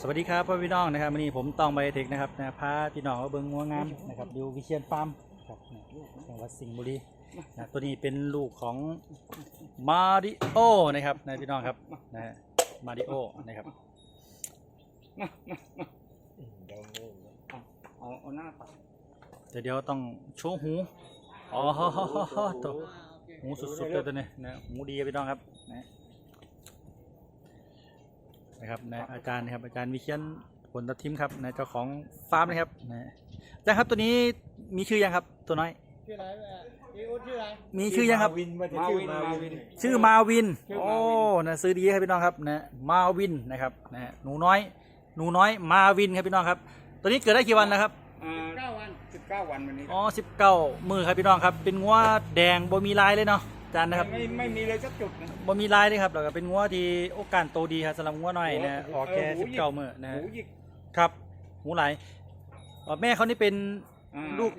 สวัสดีครับพ่อพี่น้องนะครับวันนี้ผมตองไบเทคนะครับนะพาพี่น้องมาเบิ้งงัวงามนะครับดูวิเชียนฟาร์มครับจังหวัดสิงห์บุรีนะตัวนี้เป็นลูกของมาริโอนะครับนะพี่น้องครับนะฮะมาริโอนะครับเอาเอาหน้าปัดแต่เดี๋ยวต้องโชว์หูอ๋อตัวหูสุดๆเลยตัวนี้นะหูดีพี่น้องครับนะ นะครับนะอาจารย์นะครับอาจารย์วิเชียนผลตัดทิมครับนะเจ้าของฟาร์มนะครับนะอาจารย์ครับตัวนี้มีชื่อยังครับตัวน้อย ชื่ออะไรแม่พี่อุ๊ดชื่ออะไรมีชื่อยังครับวินว่าจะชื่อมาวิน ชื่อมาวิน ชื่อโอ้มาวินนะซื้อดีครับพี่น้องครับนะมาวินนะครับนะฮะหนูน้อย หนูน้อยมาวินครับพี่น้องครับ ตัวนี้เกิดได้กี่วันแล้วครับอ่าเก้าวันสิบเก้าวันวันนี้อ๋อสิบเก้ามือครับพี่น้องครับ เป็นงัวแดงบ่มีลายเลยเนาะอา จารย์นะครับไม่ไม่มีเลยสักจุดนะบ่มีลายเลยครับแล้วก็เป็นงัวที่โอกาสโตดีครับสำหรับงัวน้อยนะออกแค่เออหูสิบหยิเก้ามือนะฮะหูหยิกครับหูไหลอ๋อแม่เขานี่เป็นอ่าลูก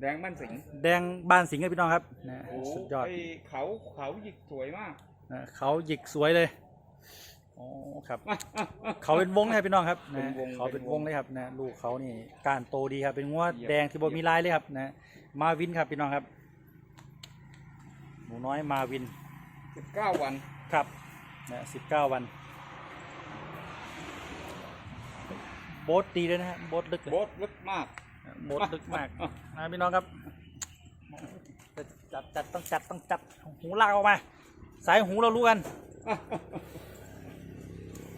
แดงบ้านสิงห์แดงบานสิงห์ครับพี่น้องครับนะโอ้สุดยอดไเขาเขาหยิกสวยมากนะเขาหยิกสวยเลยอ๋อครับ เขาเป็นวงเลยครับพี่น้องครับนะเป็นวงเขาเป็นเป็นววงงเลยครับนะลูกเขานี่การโตดีครับเป็นงวดเยี่ยมแดงที่บ่มีลายเลยครับนะมาวินครับพี่น้องครับ หนูน้อยมาวิน สิบเก้าวันครับนะสิบเก้าวัน โบทดีเลยนะฮะโบทลึกเลยโบสลึกมาก โบทลึกมากนะพี่น้องครับ จัดจัดต้องจัดต้องจัดหูลากออกมา สายหูเรารู้กัน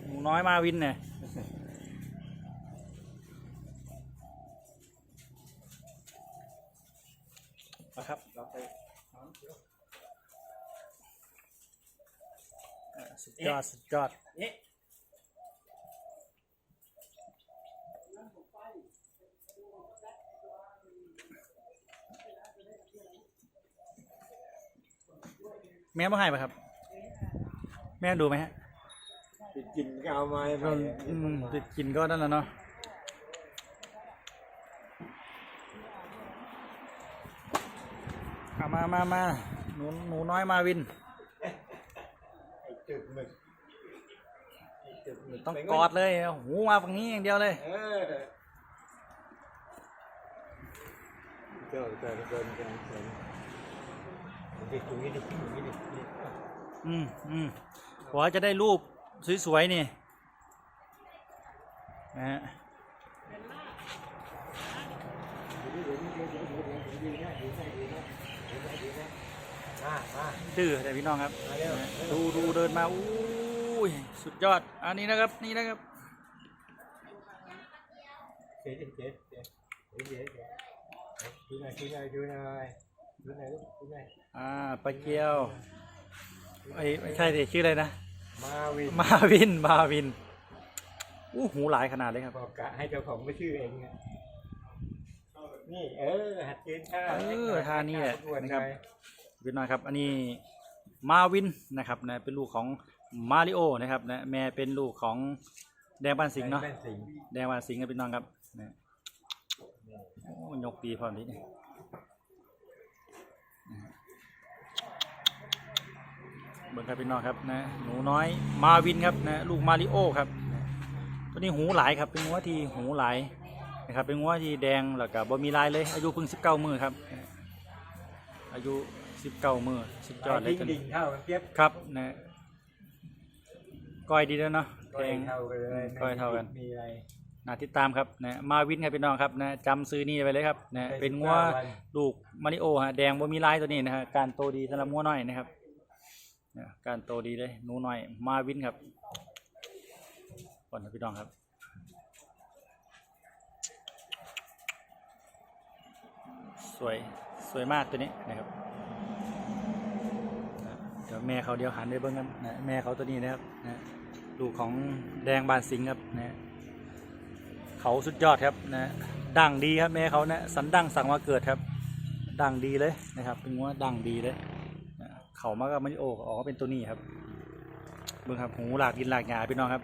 หนูน้อยมาวินเนี่ยนะครับเราไปอ่า สุดยอด สุดยอดนี่แม่มาให้ปะครับ แม่ดูไหมฮะติดกินก็เอามาให้ไปเราอืมติดกินก็นั่นแหละเนาะเอามามามาหนูหนูน้อยมาวินไอ้ จุดหมึกไอ้จุดหมึกต้องกอดเลยเอาหูมาฝั่งนี้อย่างเดียวเลย เออเจ้าเจ้าเจ้าเจ้าเจ้าดิตรงนี้ดิตรงนี้ดิอืมอืมขอให้จะได้รูปสวยๆนี่นะฮะ มามาดื้อแต่พี่น้องครับ มาเร็วดูดูเดินมาอู้ยสุดยอด อันนี้นะครับนี่นะครับเจ๊เจ๊เจ๊เจ๊เจ๊เจ๊ดูหน่อยดูหน่อยดูหน่อยดูหน่อยลูกดูหน่อยอ่าปลาเกียวไอ้ยไม่ใช่สิชื่ออะไรนะ มาวินมาวินมาวินอู้หูหลายขนาดเลยครับ บอกกะให้เจ้าของไม่ชื่อเองนะนี่เออหัดยืนท่าเออท่านี่แหละประกวดนะครับหอย พี่น้องครับอันนี้มาวินนะครับนะเป็นลูกของมาริโอนะครับนะแม่เป็นลูกของแดงบ้านสิงห์เนาะแม่สิงห์แดงบ้านสิงห์ครับพี่น้องครับนะโอ้ยกดีพร้อมทีนี่เบิ่งครับพี่น้องครับนะหนูน้อยมาวินครับนะลูกมาริโอครับนะตัวนี้หูหลายครับเป็นงัวที่หูหลายนะครับเป็นงัวที่แดงแล้วก็บ่มีลายเลยอายุเพิ่งสิบเก้ามือครับนะอายุ สิบเก้ามือสุดยอดเลยดิ่งตัวดิ่นี้งเท่ากันเทียบครับนะก้อยดีแล้วเนาะแดงเท่ากันเลยก้อยเท่ากันมีอะไรน่าติดตามครับนะมาวินครับพี่น้องครับนะจำซื้อนี่ไปเลยครับนะเป็นงัวได้19วันลูกมาริโอฮะแดงบ่มีลายตัวนี้นะฮะการโตดีสำหรับงัวน้อยนะครับนะการโตดีเลยหนูน้อย มาวินครับก่อนนะพี่น้องครับสวยสวยมากตัวนี้นะครับนะเดี๋ยวแม่เขาเดี๋ยวหันไปเบิ่งกันนะแม่เขาตัวนี้นะครับนะลูกของแดงบานสิงครับนะเขาสุดยอดครับนะดังดีครับแม่เขานะสันดังสั่งมาเกิดครับ ดังดีเลยนะครับเป็นงัวดังดีเลยนะเขามาก็มันโอ้ออกมาเป็นตัวนี้ครับเบิ่งครับหูหลากกินหลากหยาพี่น้องครับ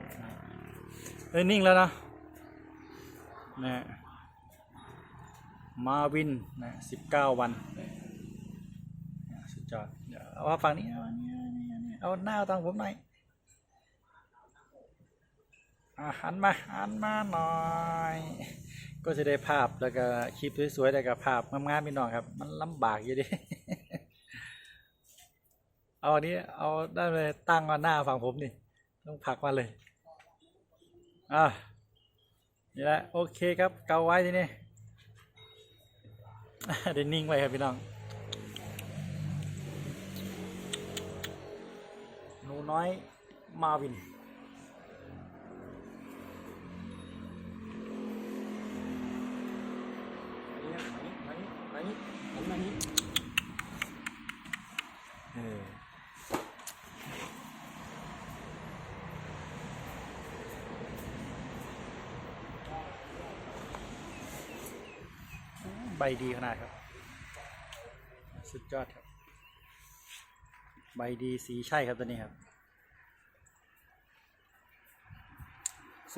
เอ้ยนิ่งแล้วนะนะมาวินนะสิบเก้าวัน นะสุดยอดเอาฝั่งนี้เอาอันนี้เอาอันนี้เอาหน้าตามผมหน่อยอะหันมาหันมาหน่อย ก็จะได้ภาพแล้วก็คลิปสวยๆแต่กับภาพงามๆพี่น้องครับ มันลำบากอยู่ดิเอาอันนี้เอาได้เลยตั้งมาหน้าฝั่งผมนี่ต้องผักมาเลยอะนี่แหละโอเคครับเกาไว้ทีนี้เดี๋ยวนิ่งไว้ครับพี่น้อง นูน้อยมาวิน เออใบดีขนาดครับ สุดยอดครับ ใบดีสีใช่ครับตัวนี้ครับ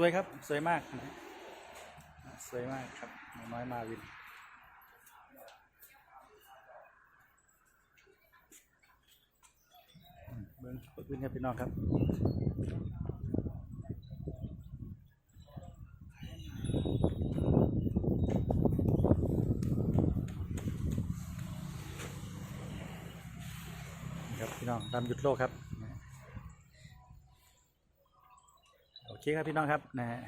สวยครับ สวยมากนะสวยมากครับน้อยมาวินเบิ้งเบิ้งครับพี่น้องครับครับพี่น้องตามหยุดโลกครับนะโอเคครับพี่น้องครับนะฮะ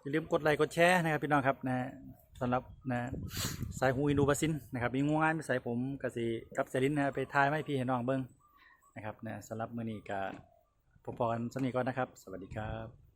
อย่าลืมกดไลค์กดแชร์นะครับพี่น้องครับนะสำหรับนะสายหูอินดูบาซินนะครับมีงูงานไปใส่ผมกสิกับเซรินนะไปทายไม่พี่เห็น้องเบิ้งนะครับนะสำหรับมือนี้ก็พอๆกันสนิทก่อนนะครับ สวัสดีครับ